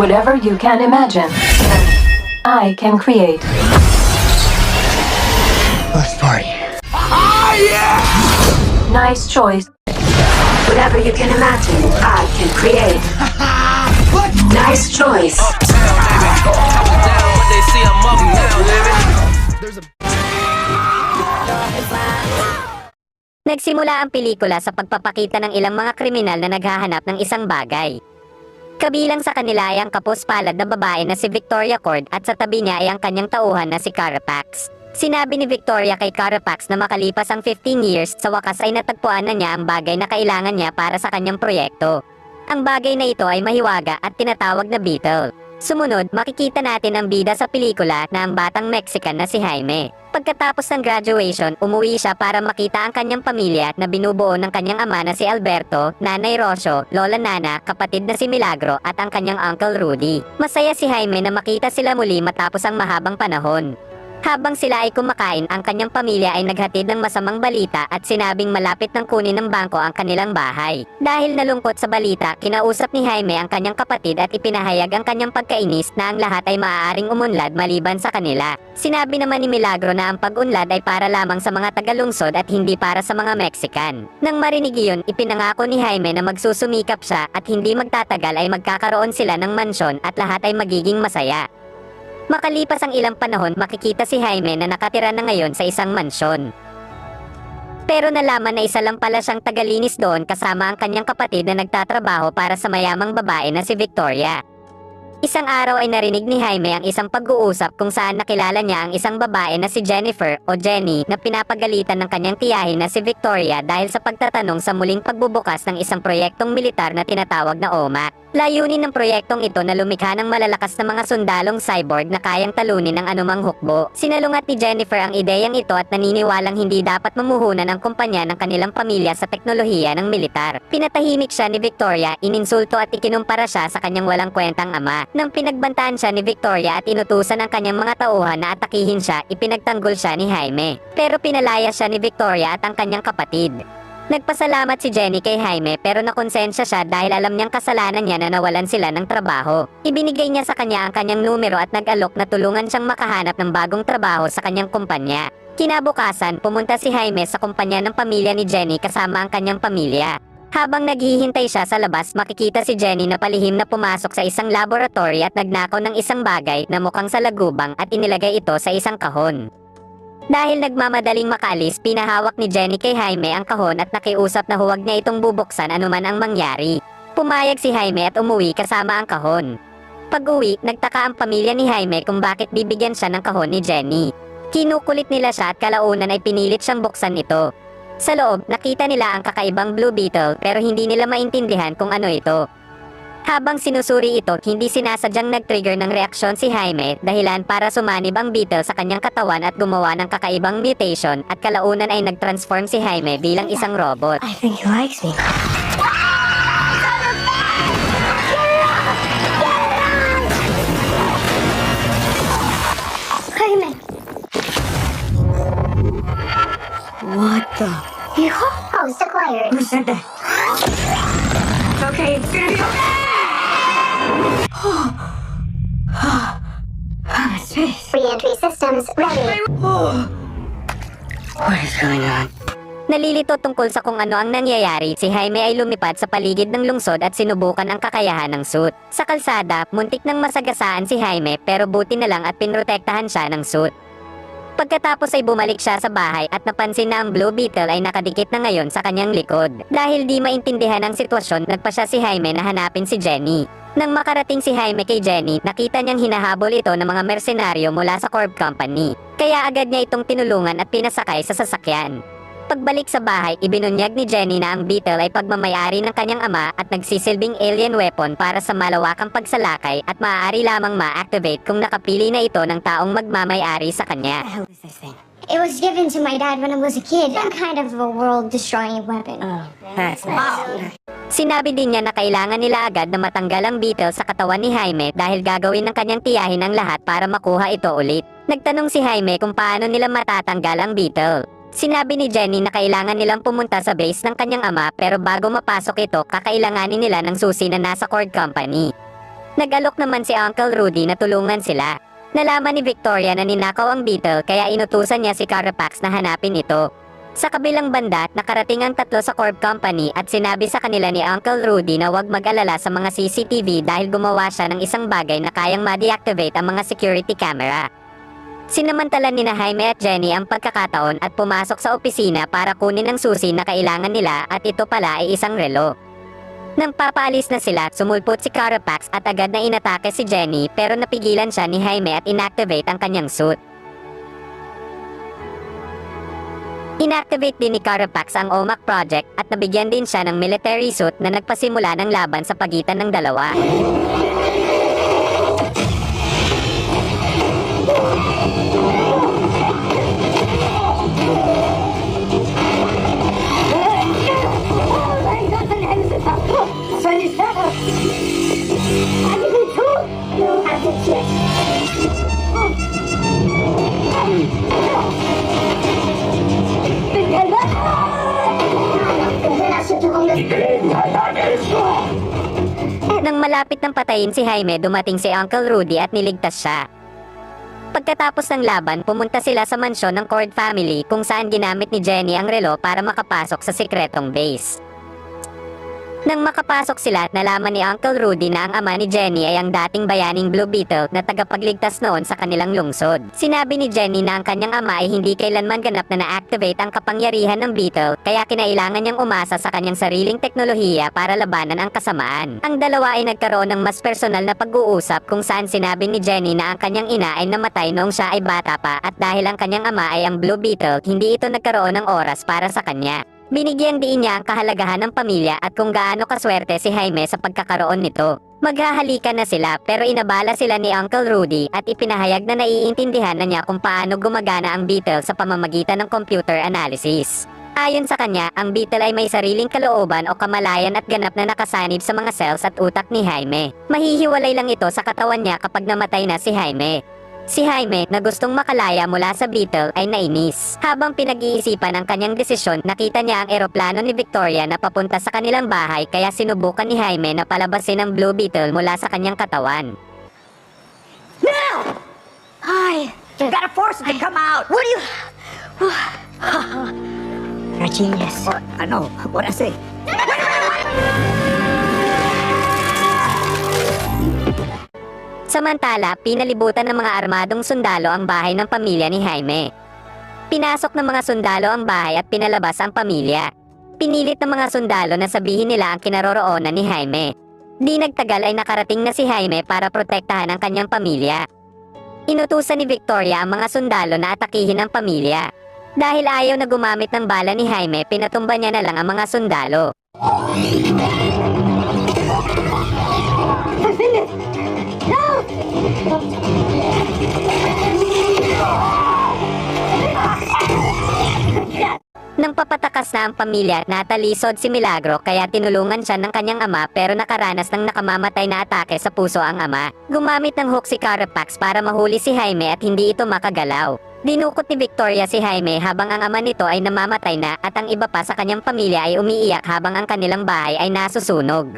Whatever you can imagine, I can create. Let's party. Nice choice. Whatever you can imagine, I can create. Nice choice. baby. Nagsimula ang pelikula sa pagpapakita ng ilang mga kriminal na naghahanap ng isang bagay. Kabilang sa kanila ay ang kapuspalad na babae na si Victoria Cord at sa tabi niya ay ang kanyang tauhan na si Carapax. Sinabi ni Victoria kay Carapax na makalipas ang 15 years, sa wakas ay natagpuan na niya ang bagay na kailangan niya para sa kanyang proyekto. Ang bagay na ito ay mahiwaga at tinatawag na beetle. Sumunod, makikita natin ang bida sa pelikula na ang batang Mexican na si Jaime. Pagkatapos ng graduation, umuwi siya para makita ang kanyang pamilya na binubuo ng kanyang ama na si Alberto, nanay Rocio, lola Nana, kapatid na si Milagro at ang kanyang uncle Rudy. Masaya si Jaime na makita sila muli matapos ang mahabang panahon. Habang sila ay kumakain, ang kanyang pamilya ay naghatid ng masamang balita at sinabing malapit ng kunin ng bangko ang kanilang bahay. Dahil nalungkot sa balita, kinausap ni Jaime ang kanyang kapatid at ipinahayag ang kanyang pagkainis na ang lahat ay maaaring umunlad maliban sa kanila. Sinabi naman ni Milagro na ang pag-unlad ay para lamang sa mga tagalungsod at hindi para sa mga Mexican. Nang marinig iyon, ipinangako ni Jaime na magsusumikap siya at hindi magtatagal ay magkakaroon sila ng mansyon at lahat ay magiging masaya. Makalipas ang ilang panahon, makikita si Jaime na nakatira na ngayon sa isang mansyon. Pero nalaman na isa lang pala siyang tagalinis doon kasama ang kanyang kapatid na nagtatrabaho para sa mayamang babae na si Victoria. Isang araw ay narinig ni Jaime ang isang pag-uusap kung saan nakilala niya ang isang babae na si Jennifer o Jenny na pinapagalitan ng kanyang tiyahin na si Victoria dahil sa pagtatanong sa muling pagbubukas ng isang proyektong militar na tinatawag na OMAC. Layunin ng proyektong ito na lumikha ng malalakas na mga sundalong cyborg na kayang talunin ng anumang hukbo. Sinalungat ni Jennifer ang ideyang ito at naniniwalang hindi dapat mamuhunan ang kumpanya ng kanilang pamilya sa teknolohiya ng militar. Pinatahimik siya ni Victoria, ininsulto at ikinumpara siya sa kanyang walang kwentang ama. Nang pinagbantaan siya ni Victoria at inutusan ang kanyang mga tauhan na atakihin siya, ipinagtanggol siya ni Jaime. Pero pinalaya siya ni Victoria at ang kanyang kapatid. Nagpasalamat si Jenny kay Jaime pero nakonsensya siya dahil alam niyang kasalanan niya na nawalan sila ng trabaho. Ibinigay niya sa kanya ang kanyang numero at nag-alok na tulungan siyang makahanap ng bagong trabaho sa kanyang kumpanya. Kinabukasan, pumunta si Jaime sa kumpanya ng pamilya ni Jenny kasama ang kanyang pamilya. Habang naghihintay siya sa labas, makikita si Jenny na palihim na pumasok sa isang laboratory at nagnakaw ng isang bagay na mukhang salagubang at inilagay ito sa isang kahon. Dahil nagmamadaling makaalis, pinahawak ni Jenny kay Jaime ang kahon at nakiusap na huwag niya itong bubuksan anuman ang mangyari. Pumayag si Jaime at umuwi kasama ang kahon. Pag-uwi, nagtaka ang pamilya ni Jaime kung bakit bibigyan siya ng kahon ni Jenny. Kinukulit nila siya at kalaunan ay pinilit siyang buksan ito. Sa loob, nakita nila ang kakaibang Blue Beetle pero hindi nila maintindihan kung ano ito. Habang sinusuri ito, hindi sinasadyang nag-trigger ng reaksyon si Jaime dahilan para sumanib ang beetle sa kanyang katawan at gumawa ng kakaibang mutation at kalaunan ay nag-transform si Jaime bilang isang robot. I think he likes me. Jaime. What the? Hijo? Oh, it's acquired. Who said that? It's okay. It's gonna be okay. Space. Re-entry systems ready. What is going on? Nalilito tungkol sa kung ano ang nangyayari, si Jaime ay lumipad sa paligid ng lungsod at sinubukan ang kakayahan ng suit. Sa kalsada, muntik nang masagasaan si Jaime pero buti na lang at pinrotektahan siya ng suit. Pagkatapos ay bumalik siya sa bahay at napansin na ang Blue Beetle ay nakadikit na ngayon sa kanyang likod. Dahil di maintindihan ang sitwasyon, nagpa siya si Jaime na hanapin si Jenny. Nang makarating si Jaime kay Jenny, nakita niyang hinahabol ito ng mga mersenaryo mula sa Corp Company. Kaya agad niya itong tinulungan at pinasakay sa sasakyan. Pagbalik sa bahay, ibinunyag ni Jenny na ang Beetle ay pagmamayari ng kanyang ama at nagsisilbing alien weapon para sa malawakang pagsalakay at maaari lamang ma-activate kung nakapili na ito ng taong magmamayari sa kanya. It was given to my dad when I was a kid. Some kind of a world-destroying weapon. Oh, that's nice. Sinabi din niya na kailangan nila agad na matanggal ang Beetle sa katawan ni Jaime dahil gagawin ng kanyang tiyahin ang lahat para makuha ito ulit. Nagtanong si Jaime kung paano nila matatanggal ang Beetle. Sinabi ni Jenny na kailangan nilang pumunta sa base ng kanyang ama pero bago mapasok ito, kakailanganin nila ng susi na nasa cord company. Nag-alok naman si Uncle Rudy na tulungan sila. Nalaman ni Victoria na ninakaw ang Beetle kaya inutusan niya si Carapax na hanapin ito. Sa kabilang banda, nakarating ang tatlo sa Corp Company at sinabi sa kanila ni Uncle Rudy na huwag mag-alala sa mga CCTV dahil gumawa siya ng isang bagay na kayang ma-deactivate ang mga security camera. Sinamantala ni na Jaime at Jenny ang pagkakataon at pumasok sa opisina para kunin ang susi na kailangan nila at ito pala ay isang relo. Nang papaalis na sila, sumulpot si Carapax at agad na inatake si Jenny pero napigilan siya ni Jaime at inactivate ang kanyang suit. Inactivate din ni Carapax ang OMAC project at nabigyan din siya ng military suit na nagpasimula ng laban sa pagitan ng dalawa. Malapit ng patayin si Jaime, dumating si Uncle Rudy at niligtas siya. Pagkatapos ng laban, pumunta sila sa mansyon ng Cord family kung saan ginamit ni Jenny ang relo para makapasok sa sikretong base. Nang makapasok sila, nalaman ni Uncle Rudy na ang ama ni Jenny ay ang dating bayaning Blue Beetle na tagapagligtas noon sa kanilang lungsod. Sinabi ni Jenny na ang kanyang ama ay hindi kailanman ganap na na-activate ang kapangyarihan ng Beetle, kaya kinailangan niyang umasa sa kanyang sariling teknolohiya para labanan ang kasamaan. Ang dalawa ay nagkaroon ng mas personal na pag-uusap kung saan sinabi ni Jenny na ang kanyang ina ay namatay noong siya ay bata pa at dahil ang kanyang ama ay ang Blue Beetle, hindi ito nagkaroon ng oras para sa kanya. Binigyang diin niya ang kahalagahan ng pamilya at kung gaano kaswerte si Jaime sa pagkakaroon nito. Maghahalikan na sila pero inabala sila ni Uncle Rudy at ipinahayag na naiintindihan na niya kung paano gumagana ang Beetle sa pamamagitan ng computer analysis. Ayon sa kanya, ang Beetle ay may sariling kalooban o kamalayan at ganap na nakasanib sa mga cells at utak ni Jaime. Mahihiwalay lang ito sa katawan niya kapag namatay na si Jaime. Si Jaime na gustong makalaya mula sa Beetle ay nainis. Habang pinag-iisipan ang kanyang desisyon, nakita niya ang eroplano ni Victoria na papunta sa kanilang bahay kaya sinubukan ni Jaime na palabasin ang Blue Beetle mula sa kanyang katawan. Hi. You gotta force it to come out. What do you... You're a genius. What? I know. What I say? Samantala, pinalibutan ng mga armadong sundalo ang bahay ng pamilya ni Jaime. Pinasok ng mga sundalo ang bahay at pinalabas ang pamilya. Pinilit ng mga sundalo na sabihin nila ang kinaroroonan ni Jaime. Di nagtagal ay nakarating na si Jaime para protektahan ang kanyang pamilya. Inutusan ni Victoria ang mga sundalo na atakihin ang pamilya. Dahil ayaw na gumamit ng bala ni Jaime, pinatumba niya na lang ang mga sundalo. Nang papatakas na ang pamilya, natalisod si Milagro kaya tinulungan siya ng kanyang ama pero nakaranas ng nakamamatay na atake sa puso ang ama. Gumamit ng hook si Carapax para mahuli si Jaime at hindi ito makagalaw. Dinukot ni Victoria si Jaime habang ang ama nito ay namamatay na at ang iba pa sa kanyang pamilya ay umiiyak habang ang kanilang bahay ay nasusunog.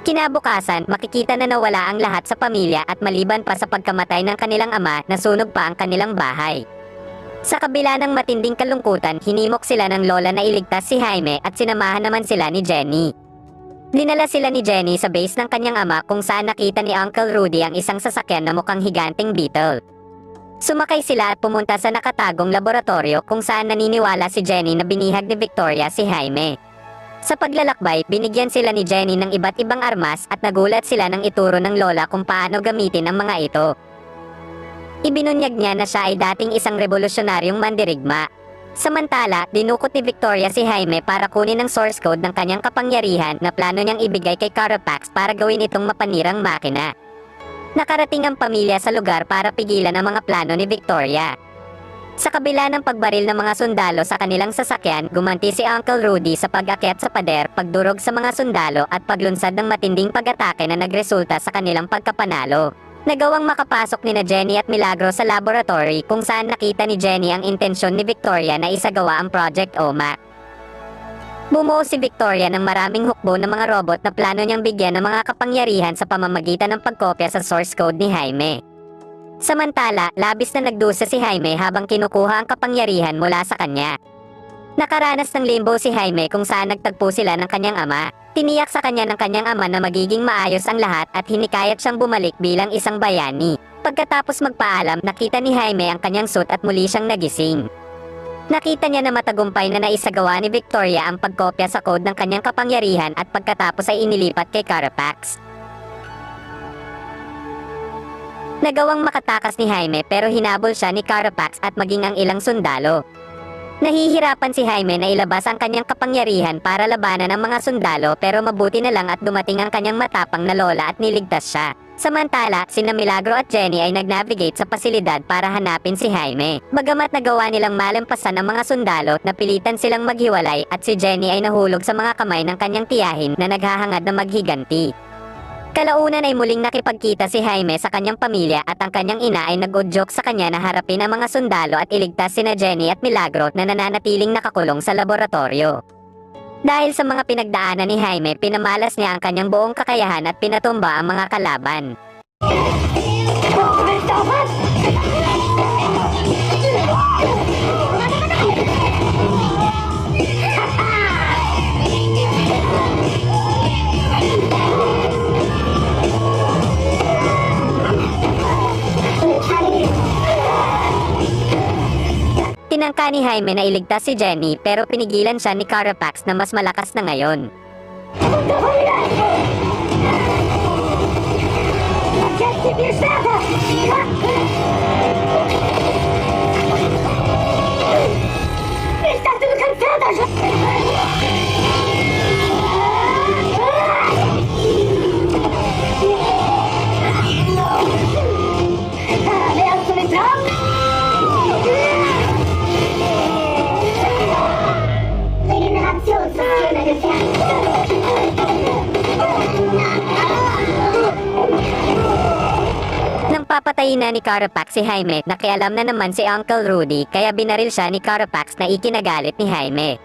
Kinabukasan, makikita na nawala ang lahat sa pamilya at maliban pa sa pagkamatay ng kanilang ama, nasunog pa ang kanilang bahay. Sa kabila ng matinding kalungkutan, hinimok sila ng lola na iligtas si Jaime at sinamahan naman sila ni Jenny. Dinala sila ni Jenny sa base ng kanyang ama kung saan nakita ni Uncle Rudy ang isang sasakyan na mukhang higanting beetle. Sumakay sila at pumunta sa nakatagong laboratorio kung saan naniniwala si Jenny na binihag ni Victoria si Jaime. Sa paglalakbay, binigyan sila ni Jenny ng iba't ibang armas at nagulat sila ng ituro ng lola kung paano gamitin ang mga ito. Ibinunyag niya na siya ay dating isang revolusyonaryong mandirigma. Samantala, dinukot ni Victoria si Jaime para kunin ang source code ng kanyang kapangyarihan na plano niyang ibigay kay Carapax para gawin itong mapanirang makina. Nakarating ang pamilya sa lugar para pigilan ang mga plano ni Victoria. Sa kabila ng pagbaril ng mga sundalo sa kanilang sasakyan, gumanti si Uncle Rudy sa pag-akyat sa pader, pagdurog sa mga sundalo at paglunsad ng matinding pag-atake na nagresulta sa kanilang pagkapanalo. Nagawang makapasok ni na Jenny at Milagro sa laboratory kung saan nakita ni Jenny ang intensyon ni Victoria na isagawa ang Project OMA. Bumuo si Victoria ng maraming hukbo ng mga robot na plano niyang bigyan ng mga kapangyarihan sa pamamagitan ng pagkopya sa source code ni Jaime. Samantala, labis na nagdusa si Jaime habang kinukuha ang kapangyarihan mula sa kanya. Nakaranas ng limbo si Jaime kung saan nagtagpo sila ng kanyang ama. Tiniyak sa kanya ng kanyang ama na magiging maayos ang lahat at hinikayat siyang bumalik bilang isang bayani. Pagkatapos magpaalam, nakita ni Jaime ang kanyang suit at muli siyang nagising. Nakita niya na matagumpay na naisagawa ni Victoria ang pagkopya sa code ng kanyang kapangyarihan at pagkatapos ay inilipat kay Carapax. Nagawang makatakas ni Jaime pero hinabol siya ni Carapax at maging ang ilang sundalo. Nahihirapan si Jaime na ilabas ang kanyang kapangyarihan para labanan ang mga sundalo pero mabuti na lang at dumating ang kanyang matapang na lola at niligtas siya. Samantala, sina Milagro at Jenny ay nag-navigate sa pasilidad para hanapin si Jaime. Bagamat nagawa nilang malampasan ang mga sundalo, napilitan silang maghiwalay at si Jenny ay nahulog sa mga kamay ng kanyang tiyahin na naghahangad na maghiganti. Kalaunan ay muling nakipagkita si Jaime sa kanyang pamilya at ang kanyang ina ay nag-udyok sa kanya na harapin ang mga sundalo at iligtas sina Jenny at Milagro na nananatiling nakakulong sa laboratorio. Dahil sa mga pinagdaanan ni Jaime, pinamalas niya ang kanyang buong kakayahan at pinatumba ang mga kalaban. Tinangka ni Jaime na iligtas si Jenny pero pinigilan siya ni Carapax na mas malakas na ngayon. Estás tudo cansada Papatayin na ni Carapax si Jaime, nakialam na naman si Uncle Rudy kaya binaril siya ni Carapax na ikinagalit ni Jaime.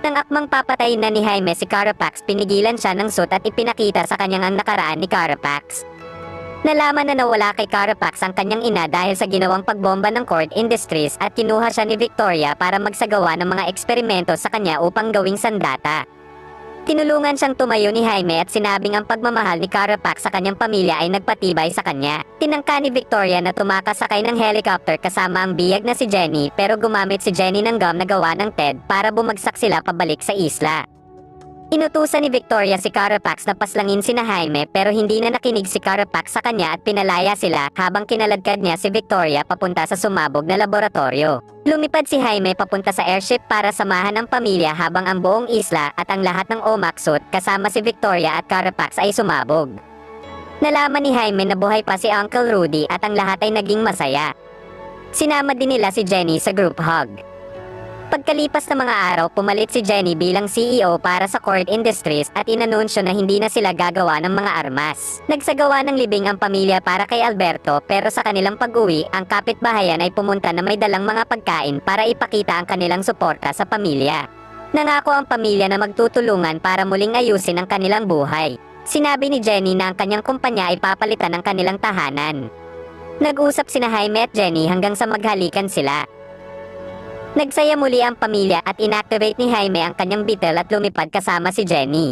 Nang akmang papatayin na ni Jaime si Carapax, pinigilan siya ng suit at ipinakita sa kanyang ang nakaraan ni Carapax. Nalaman na nawala kay Carapax ang kanyang ina dahil sa ginawang pagbomba ng Cord Industries at kinuha siya ni Victoria para magsagawa ng mga eksperimento sa kanya upang gawing sandata. Tinulungan siyang tumayo ni Jaime at sinabing ang pagmamahal ni Carapax sa kanyang pamilya ay nagpatibay sa kanya. Tinangka ni Victoria na tumakas sakay ng helicopter kasama ang biyag na si Jenny pero gumamit si Jenny ng gum na gawa ng TED para bumagsak sila pabalik sa isla. Inutusan ni Victoria si Carapax na paslangin sina Jaime pero hindi na nakinig si Carapax sa kanya at pinalaya sila habang kinaladkad niya si Victoria papunta sa sumabog na laboratorio. Lumipad si Jaime papunta sa airship para samahan ang pamilya habang ang buong isla at ang lahat ng OMAC suit kasama si Victoria at Carapax ay sumabog. Nalaman ni Jaime na buhay pa si Uncle Rudy at ang lahat ay naging masaya. Sinama din nila si Jenny sa group hug. Pagkalipas ng mga araw, pumalit si Jenny bilang CEO para sa Cord Industries at inanunsyo na hindi na sila gagawa ng mga armas. Nagsagawa ng libing ang pamilya para kay Alberto pero sa kanilang pag-uwi, ang kapitbahayan ay pumunta na may dalang mga pagkain para ipakita ang kanilang suporta sa pamilya. Nangako ang pamilya na magtutulungan para muling ayusin ang kanilang buhay. Sinabi ni Jenny na ang kanyang kumpanya ay papalitan ng kanilang tahanan. Nag-usap sina Jaime at Jenny hanggang sa maghalikan sila. Nagsaya muli ang pamilya at inactivate ni Jaime ang kanyang beetle at lumipad kasama si Jenny.